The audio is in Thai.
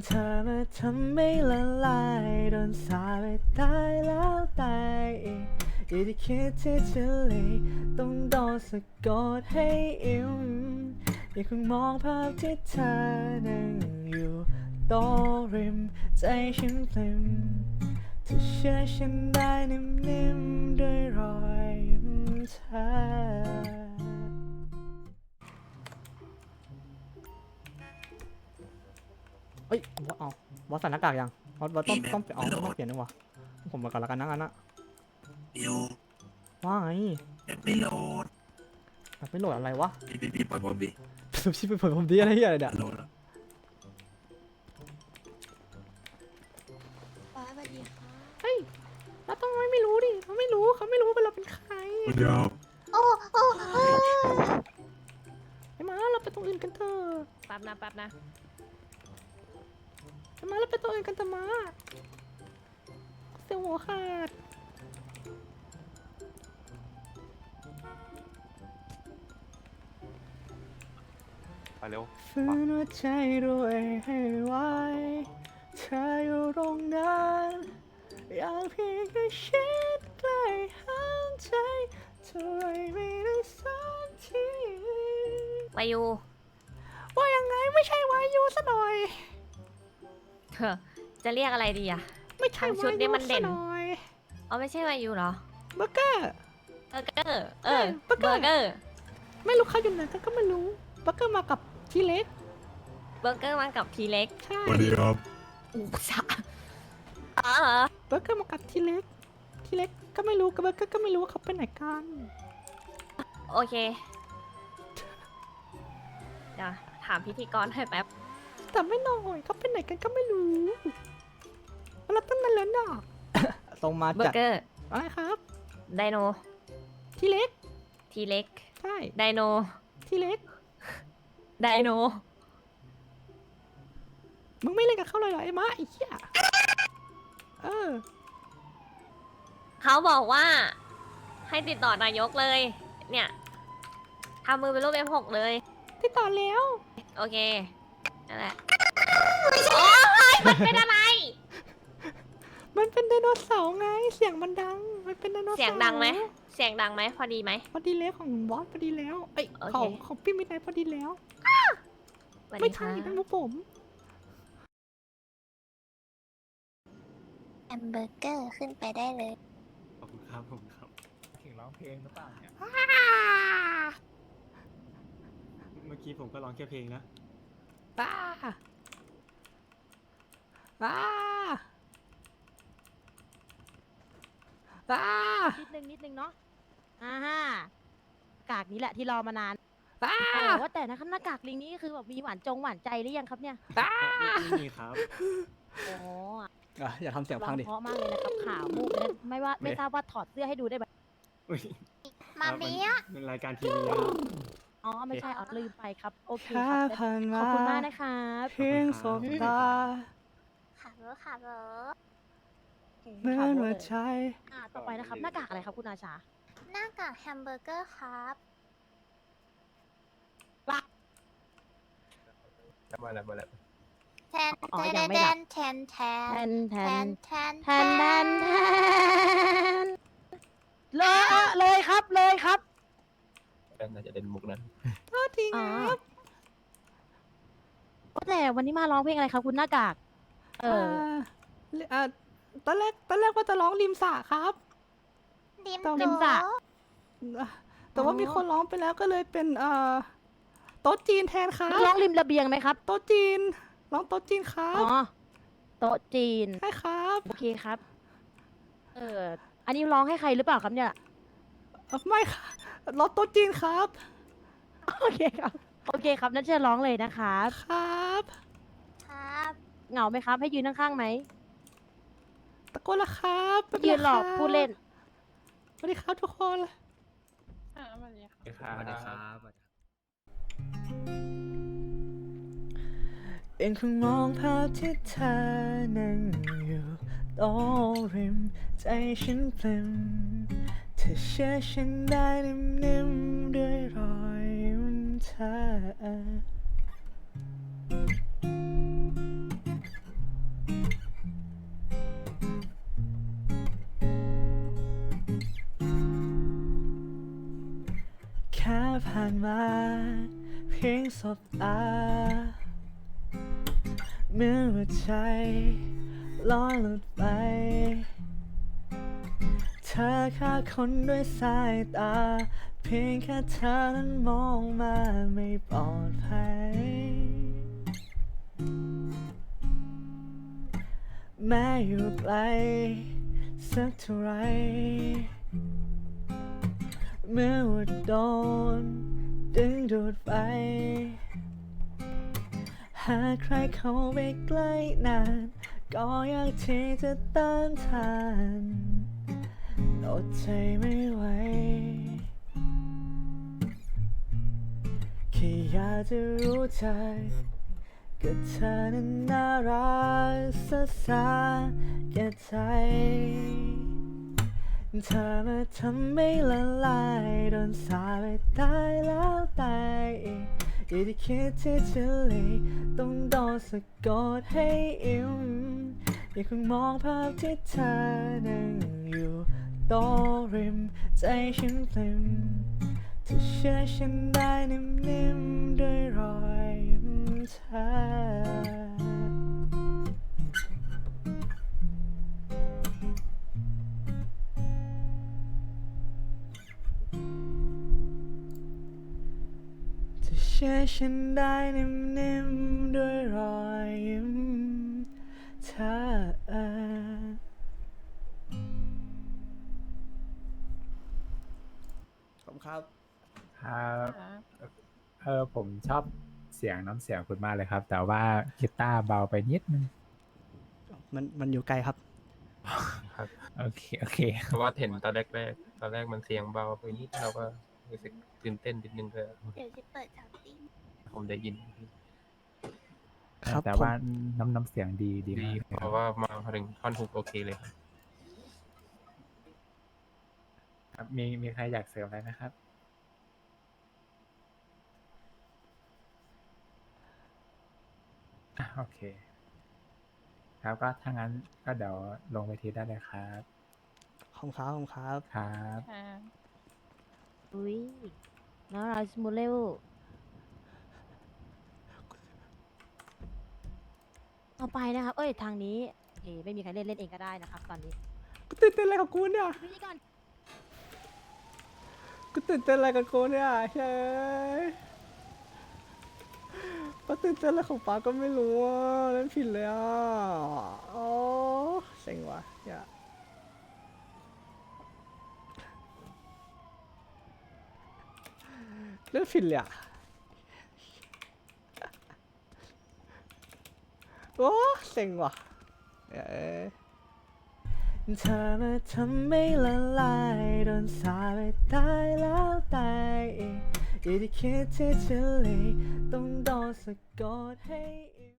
เธอมาทำไม่ละลายโดนสาไปตายแล้วตายอีกอย่าได้คิดที่จะเลยต้องโดนสะกดให้อิ่มยังคงมองภาพที่เธอนั่งอยู่โต๊ะริม ใจฉันเพลิมเธอเชื่อฉันได้นิ่มๆด้วยรอยยิ้มเธอ เอ้ยว่าเอาว่าใส่หน้ากากยังว่าว่าต้องต้องเอาต้องเปลี่ยนนึงวะผมมาก่อนละกันนะงั้นนะนิวว่าไงแบบไม่โหลดแบบไม่โหลดอะไรวะพี่พี่พี่ปล่อยบอลดิสุบชิบไปเผยผมดีอะไรเหี้ยอะไรเนี่ยโหลดแล้วป้าสวัสดีค่ะเฮ้ยเราต้องไม่ไม่รู้ดิเขาไม่รู้เขาไม่รู้ว่าเราเป็นใครเดี๋ยวโอ้โอ้โอ้ไอ้มาเราไปตรงอื่นกันเถอะแป๊บนะแป๊บนะ ไอ้มาเราไปตรงอื่นกันเถอะมาเสียวหัวขาดไปเร็วฝืนหัวใจด้วยให้ไวเธออยู่ตรงนั้นอยากเพียงแค่ชิดใกล้ห่างใจเท่าไรไม่ได้สักทีวายูว่ายังไงไม่ใช่วายุซะหน่อย เธอจะเรียกอะไรดีอะ ไม่ใช่ทางชุวาดนี่ยุมันเด่ซะนหน่อยอ๋อไม่ใช่วายูเหรอ เบอร์เกอร์ เบอร์เกอร์ เออ เบอร์เกอร์เบอร์เกอร์ ไม่รู้เขาอยู่ไหนก็ไม่รู้เบอร์เกอร์มากับทีเล็กเบอร์เกอร์มากับทีเล็กใช่สวัสดีครับอู้สะอ๋อเหรอเบอร์เกอร์มากับทีเล็กทีเล็กก็ไม่รู้กับเบอร์เกอร์ก็ไม่รู้ว่าเขาไปไหนกันโอเคเดี๋ยวถามพิธีกรให้แป๊บ แต่ไม่หน่อยเขาไปไหนกันก็ไม่รู้เราตั้งนานแล้วน่ะตรงมาเบอจัดร์เกอร์อะไรครับ ไดโนทีเล็ก ทีเล็กใช่ ไดโนทีเล็ก ไดโนมึงไม่เล่นกับเขาเลยเหรอไอ้ม้าไอ้เหี้ยเออ เขาบอกว่า ให้ติดต่อนายกเลย เนี่ยทำมือเป็นรูป F6 เลย ติดต่อแล้ว โอเคนั่นแหละ โอ้ยมันเป็นอะไร มันเป็นไดโนเสาร์ไง เสียงมันดัง มันเป็นไดโนเสาร์เสียงดังไหม เสียงดังไหมพอดีไหม พอดีแล้วของบอสพอดีแล้ว เอ้ยโอเค ของของพี่มิดไนท์พอดีแล้ว สวัสไม่ดีใช่ค่ะเป็นมุกผม แฮมเบอร์เกอร์ขึ้นไปได้เลย ขอบคุณครับขอบคุณครับ ถึงร้องเพลงหรือเปล่าเนี่ย เมื่อกี้ผมก็ร้องแค่เพลงนะบ้า บ้าบ้านิดนึงนิดนึงเนาะอ่าฮะกากนี้แหละที่รอมานานบ้าโอ้ว่าแต่นะครับหน้ากากลิงนี้คือแบบมีหวานจงหวานใจหรือยังครับเนี่ยบ้าไม่ไม่มีครับโอ้อะอย่าทำเสียงร้พัองงดิ เพราะมากเลยนะครับขาวมูกเลยไม่ว่าไม่ ทราบว่าถอดเสื้อให้ดูได้ไหมอุ๊ยมาครับเมียนเป็นรายการทีวีนะครับ อ๋อไม่ใช่อ๋อลืมไปครับโอเคแค่ครับผ่านขมาอบคุณมากนะครับ เพียงสบตา ขับรถขับรถเหมือนว่าใจ อ่าต่อไปนะครับหน้ากากอะไรครับคุณอาชาหน้ากากแฮมเบอร์เกอร์ครับมาแล้วมาแล้วแทนอ๋อแทยังนไม่แทหลับนแทนแทแทนนแทแทนนแทนแทนแทนแทนเลยอะเลยครับเลยครับน่าจะเล่นมุกนั้นโทษทีคอ๋อรับว่าแต่วันนี้มาร้องเพลงอะไรครับคุณหน้ากาก เอออ่าตอนแรกตอนแรกว่าจะร้องริมสระครับ ดิมต้องโดริมสระอะแต่ว่ามีคนร้องไปแล้วก็เลยเป็นเอ่อโต๊ะจีนแทนครับร้องริมระเบียงไหมครับ โต๊ะจีนร้องโต๊ะจีนครัอ๋บอโต๊ะจีน ใช่ครับโอเคครับ เออ อันนี้ร้องให้ใครหรือเปล่าครับเนี่ย เอ่อไม่ค่ะร้องโต๊ะจีนครับโอเคครับ โอเคครับนั่นเชิญร้องเลยนะครับ ครับครับ เหงาไหมครับ ให้ยืนข้างๆไหมตะโกนละครับแป๊บยืนหลอกะครับพูดเล่น สวัสดีครับทุกคนสวัสดีครับยังคงมองภาพที่เธอนั่งอยู่โต๊ะริมใจฉันเพลิมเธอเชื่อฉันได้นิ่มๆด้วยรอยยิ้มเธอ ผ่านมาเพียงสบตาเมื่อหัวใจลอยหลุดไป เธอฆ่าคนด้วยสายตา เพียงแค่เธอนั้นมองมาไม่ปลอดภัย แม้อยู่ไกลสักเท่าไร เมื่อว่าโดนดึงดูดไป หากใครเข้าไปใกล้นาน ก็อยากที่จะต้านทานอดใจไม่ไหวแค่อยากจะรู้ใจกกับเธอนั้นน่ารักสักสาแก่ใจ เธอมาทำไม่ละลายโดนสาไปตายแล้วตายอีกอย่าได้คิดที่จะเลยต้องโดนสะกดให้อิ่มยังคงมองภาพที่เธอนั่งอยู่โต๊ะริม ใจฉันเต็มจะเชื่อฉันได้นิ่มๆด้วยรอยยิ้มเธอ ชื่อฉันได้นิ่มๆด้วยรอยยิ้มเธอผมครับ ครับเออผมชอบเสียงน้ำเสียงคุณมากเลยครับ แต่ว่ากีตาร์เบาไปนิดนึงมันมันอยู่ไกลครับครับโอเคโอเค เพราะว่าเห็นตอนแรกๆตอนแรกมันเสียงเบาไปนิดเราก็ รู้สึกตื่นเต้นนิดนึงเลยเดี๋ยวจะเปิดจับติ้งผมได้ยินครับแต่ผมว่าน้ำน้ำเสียงดีดีดีมากเลยเพครับราะว่ามาถึงท่อนฮุกโอเคเลยครับครับมีมีใครอยากเสริมอะไรนะครับ อะโอเค ครับก็ถ้างั้นก็เดี๋ยวลงเวทีได้เลยครับ ขอบคุณครับขอบคุณครับ ครับ อุ้ยน้องราสมูเลวเอาไปนะครับ เอ้ยทางนี้โอเคไม่มีใครเล่นเล่นเองก็ได้นะครับ ตอนนี้กูตื่นเต้นอะไรกับกูเนี่ยพิธีกรกูตื่นเต้นอะไรกับกูเนี่ยเฮ้ยป้าตื่นเต้นอะไรของป้าก็ไม่รู้อะเล่นผิดเลยอะ โอ้เซ็งว่ะอย่า เล่นผิดเลยอะโอ้เซ็งว่ะเอ้ยเธอมาทำไม่ละลายโดนสาไปตายแล้วตายอีกอีกที่คิดที่จะเลยต้องโดนสะกดให้